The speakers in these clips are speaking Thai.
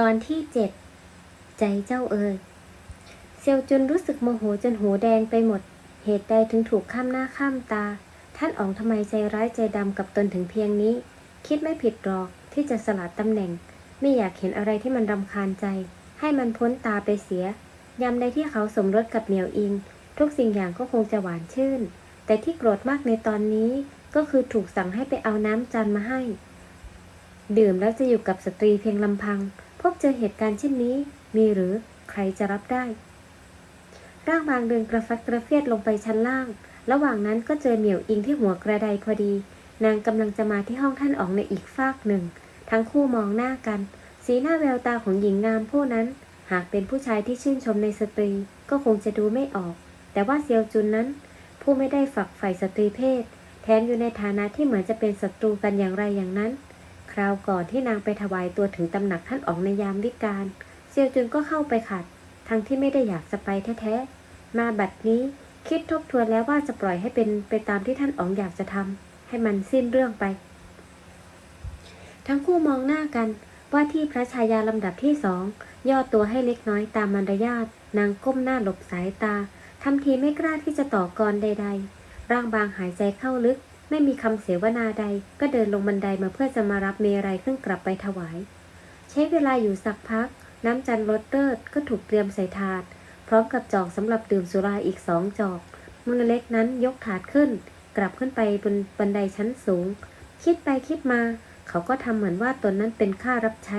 ตอนที่เจ็ดใจเจ้าเอ๋ยเซียวจุนรู้สึกโมโหจนหูแดงไปหมด เหตุใดถึงถูกข้ามหน้าข้ามตา ท่านอ๋องทำไมใจร้ายใจดำกับตนถึงเพียงนี้ คิดไม่ผิดหรอกที่จะสละตำแหน่ง ไม่อยากเห็นอะไรที่มันรำคาญใจ ให้มันพ้นตาไปเสีย ยามใดที่เขาสมรสกับเหมียวอิง ทุกสิ่งอย่างก็คงจะหวานชื่น แต่ที่โกรธมากในตอนนี้ก็คือถูกสั่งให้ไปเอาน้ำจันมาให้ ดื่มแล้วจะอยู่กับสตรีเพียงลำพัง บเจอเหตุการณ์เช่นนี้ มีหรือใครจะรับได้ ร่างบางเดินกระฟัดกระเฟียดลงไปชั้นล่าง ระหว่างนั้นก็เจอเหมียวอิงที่หัวกระไดพอดี นางกำลังจะมาที่ห้องท่านออกในอีกฟากหนึ่ง ทั้งคู่มองหน้ากัน สีหน้าแววตาของหญิงงามผู้นั้น หากเป็นผู้ชายที่ชื่นชมในสตรี ก็คงจะดูไม่ออก แต่ว่าเซียวจุนนั้น ผู้ไม่ได้ฝักใฝ่สตรีเพศ แถมอยู่ในฐานะที่เหมือนจะเป็นศัตรูกันอย่างไรอย่างนั้น ราวก่อนที่นางไปถวายตัวถึงตำหนักท่านออกในยามวิกาลเซียวจุนก็เข้าไปขัด ทั้งที่ไม่ได้อยากจะไปแท้ๆ มาบัดนี้คิดทบทวนแล้วว่าจะปล่อยให้เป็นไปตามที่ท่านอ๋องอยากจะทำให้มันสิ้นเรื่องไป ทั้งคู่มองหน้ากันว่าที่พระชายาลำดับที่สองย่อตัวให้เล็กน้อยตามมารยาทนางก้มหน้าหลบสายตาทำทีไม่กล้าที่จะต่อกรใด ๆ ร่างบางหายใจเข้าลึก ไม่มีคำเสวนาใดก็เดินลงบันไดมาเพื่อจะมารับเมรัยขึ้นกลับไปถวาย ใช้เวลาอยู่สักพัก น้ำจันทร์รสเติดก็ถูกเตรียมใส่ถาด พร้อมกับจอกสำหรับดื่มสุราอีกสองจอกมือเล็กนั้นยกถาดขึ้น กลับขึ้นไปบนบันไดชั้นสูง คิดไปคิดมา เขาก็ทำเหมือนว่าตนนั้นเป็นข้ารับใช้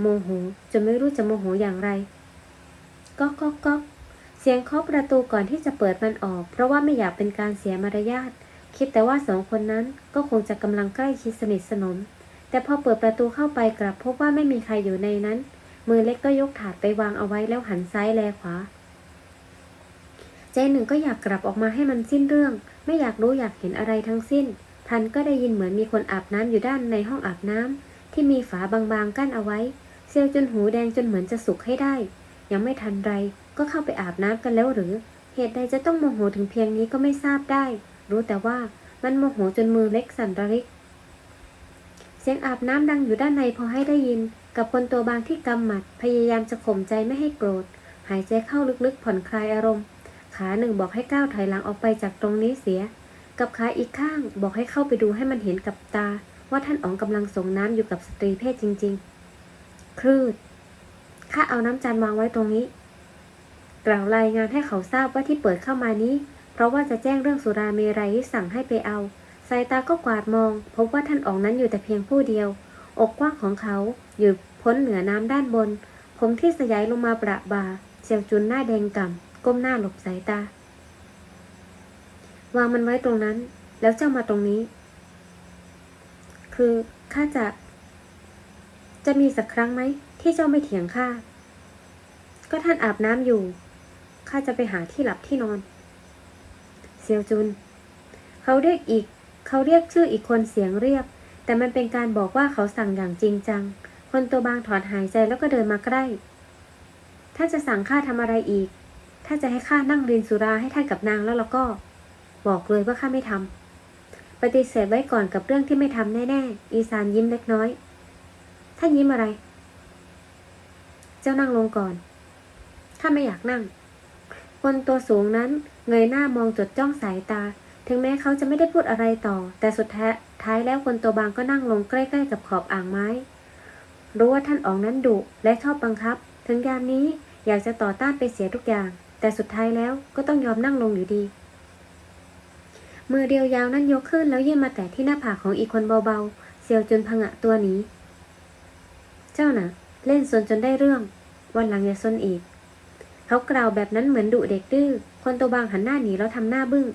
โมโหจนไม่รู้จะโมโหอย่างไรก๊อกก๊อกก๊อกเสียงเคาะประตูก่อนที่จะเปิดมันออก เพราะว่าไม่อยากเป็นการเสียมารยาท คิดแต่ว่าสองคนนั้นก็คงจะกำลังใกล้ชิดสนิทสนม แต่พอเปิดประตูเข้าไปกลับพบว่าไม่มีใครอยู่ในนั้น มือเล็กก็ยกถาดไปวางเอาไว้แล้วหันซ้ายแลขวา ใจหนึ่งก็อยากกลับออกมาให้มันสิ้นเรื่อง ไม่อยากรู้อยากเห็นอะไรทั้งสิ้นพันก็ได้ยินเหมือนมีคนอาบน้ำอยู่ด้านในห้องอาบน้ำที่มีฝาบางๆกั้นเอาไว้ เซียวจนหูแดงจนเหมือนจะสุกให้ได้ ยังไม่ทันไรก็เข้าไปอาบน้ำกันแล้วหรือ เหตุใดจะต้องโมโหถึงเพียงนี้ก็ไม่ทราบได้ รู้แต่ว่ามันโมโหจนมือเล็กสั่นระริก เสียงอาบน้ำดังอยู่ด้านในพอให้ได้ยิน กับคนตัวบางที่กำหมัด พยายามจะข่มใจไม่ให้โกรธ หายใจเข้าลึกๆผ่อนคลายอารมณ์ ขาหนึ่งบอกให้ก้าวถอยหลังออกไปจากตรงนี้เสีย กับขาอีกข้างบอกให้เข้าไปดูให้มันเห็นกับตา ว่าท่านอ๋องกำลังส่งน้ำอยู่กับสตรีเพศจริง ๆครืดข้าเอาน้ำจานวางไว้ตรงนี้ กล่าวรายงานให้เขาทราบว่าที่เปิดเข้ามานี้ เพราะว่าจะแจ้งเรื่องสุราเมรัยสั่งให้ไปเอา สายตาก็กวาดมอง พบว่าท่านอ๋องนั้นอยู่แต่เพียงผู้เดียว อกกว้างของเขาอยู่พ้นเหนือน้ำด้านบน ผมที่สยายลงมาประบาเซียวจุนหน้าแดงก่ำก้มหน้าหลบสายตา วางมันไว้ตรงนั้น แล้วเจ้ามาตรงนี้ คือข้าจะ จะมีสักครั้งไหม ที่เจ้าไม่เถียงข้าก็ท่านอาบน้ำอยู่ข้าจะไปหาที่หลับที่นอน เซียวจุน เขาเรียกอีก เขาเรียกชื่ออีกคนเสียงเรียบแต่มันเป็นการบอกว่าเขาสั่งอย่างจริงจัง คนตัวบางถอนหายใจแล้วก็เดินมาใกล้ ถ้าจะสั่งข้าทำอะไรอีก ถ้าจะให้ข้านั่งเรินสุราให้ท่านกับนางแล้วแล้วก็ บอกเลยว่าข้าไม่ทำ ปฏิเสธไว้ก่อนกับเรื่องที่ไม่ทำแน่ๆ อีสานยิ้มเล็กน้อย ท่านยิ้มอะไร เจ้านั่งลงก่อน ข้าไม่อยากนั่ง คนตัวสูงนั้นเงยหน้ามองจดจ้องสายตา ถึงแม้เขาจะไม่ได้พูดอะไรต่อ แต่สุดท้ายท้ายแล้วคนตัวบางก็นั่งลงใกล้ๆกับขอบอ่างไม้ รู้ว่าท่านอ๋องนั้นดุและชอบบังคับ ถึงยามนี้อยากจะต่อต้านไปเสียทุกอย่าง แต่สุดท้ายแล้วก็ต้องยอมนั่งลงอยู่ดี มือเดียวยาวนั้นยกขึ้นแล้วยื่นมาแต่ที่หน้าผากของอีกคนเบาๆ เซียวจนผงะตัวหนีเจ้าน่ะ เล่นซนจนได้เรื่อง วันหลังอย่าซนอีก เขากล่าวแบบนั้นเหมือนดุเด็กดื้อคนตัวบางหันหน้าหนีแล้วทำหน้าบึ้ง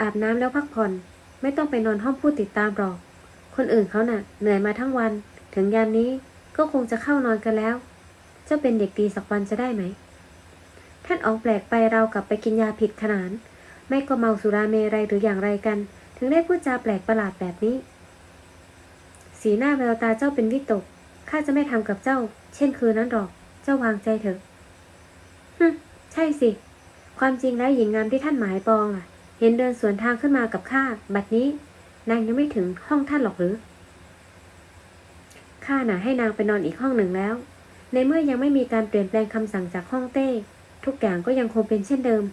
อาบน้ำแล้วพักผ่อน ไม่ต้องไปนอนห้องผู้ติดตามหรอก คนอื่นเขาน่ะ เหนื่อยมาทั้งวัน ถึงยามนี้ก็คงจะเข้านอนกันแล้ว เจ้าเป็นเด็กดีสักวันจะได้ไหม ท่านออกแปลกไปเรากลับไปกินยาผิดขนาน ไม่ก็เมาสุราเมรัยหรืออย่างไรกัน ถึงได้พูดจาแปลกประหลาดแบบนี้ สีหน้าแววตาเจ้าเป็นวิตกข้าจะไม่ทำกับเจ้า เช่นคืนนั้นหรอก เจ้าวางใจเถอะฮึใช่สิ ความจริงแล้วหญิงงามที่ท่านหมายปองอะ เห็นเดินสวนทางขึ้นมากับข้า บัดนี้ นางยังไม่ถึงห้องท่านหรอกหรือ ข้าน่ะให้นางไปนอนอีกห้องหนึ่งแล้ว ในเมื่อยังไม่มีการเปลี่ยนแปลงคำสั่งจากห้องเต้ ทุกอย่างก็ยังคงเป็นเช่นเดิม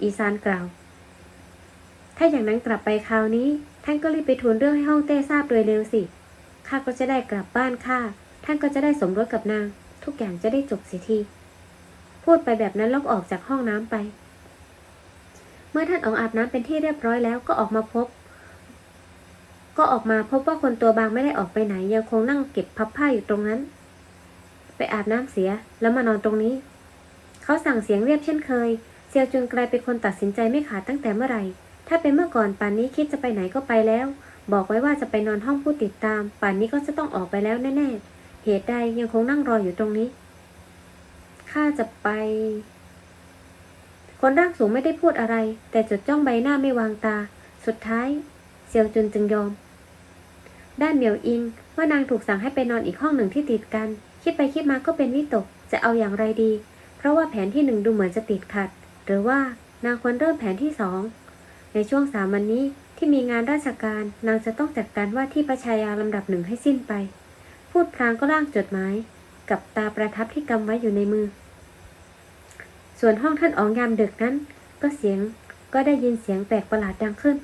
อีซานกล่าว ถ้าอย่างนั้นกลับไปคราวนี้ ท่านก็รีบไปทูลเรื่องให้ห้องเต้ทราบโดยเร็วสิ ข้าก็จะได้กลับบ้านข้า ท่านก็จะได้สมรสกับนาง ทุกอย่างจะได้จบเสียที พูดไปแบบนั้นแล้วก็ออกจากห้องน้ำไป เมื่อท่านออกอาบน้ำเป็นที่เรียบร้อยแล้วก็ออกมาพบ ก็ออกมาพบว่าคนตัวบางไม่ได้ออกไปไหน ยังคงนั่งเก็บพับผ้าอยู่ตรงนั้น ไปอาบน้ำเสียแล้วมานอนตรงนี้ เขาสั่งเสียงเรียบเช่นเคย เซียวจุนกลายเป็นคนตัดสินใจไม่ขาดตั้งแต่เมื่อไหร่ ถ้าเป็นเมื่อก่อนป่านนี้คิดจะไปไหนก็ไปแล้ว บอกไว้ว่าจะไปนอนห้องผู้ติดตาม ป่านนี้ก็จะต้องออกไปแล้วแน่ๆ เหตุใดยังคงนั่งรออยู่ตรงนี้ ข้าจะไป คนร่างสูงไม่ได้พูดอะไร แต่จดจ้องใบหน้าไม่วางตา สุดท้าย เซียวจุนจึงยอม ด้านเหมียวอิงเมื่อนางถูกสั่งให้ไปนอนอีกห้องหนึ่งที่ติดกัน คิดไปคิดมาก็เป็นวิตก จะเอาอย่างไรดี เพราะว่าแผนที่หนึ่งดูเหมือนจะติดขัด หรือว่านางควรเริ่มแผนที่สอง ในช่วงสามวันนี้ที่มีงานราชการ นางจะต้องจัดการว่าที่ประชายาลำดับหนึ่งให้สิ้นไป พูดพลางก็ล่างจดหมาย กับตาประทับที่กำไว้อยู่ในมือ ส่วนห้องท่านอ๋องยามดึกนั้น ก็เสียงก็ได้ยินเสียงแปลกประหลาดดังขึ้น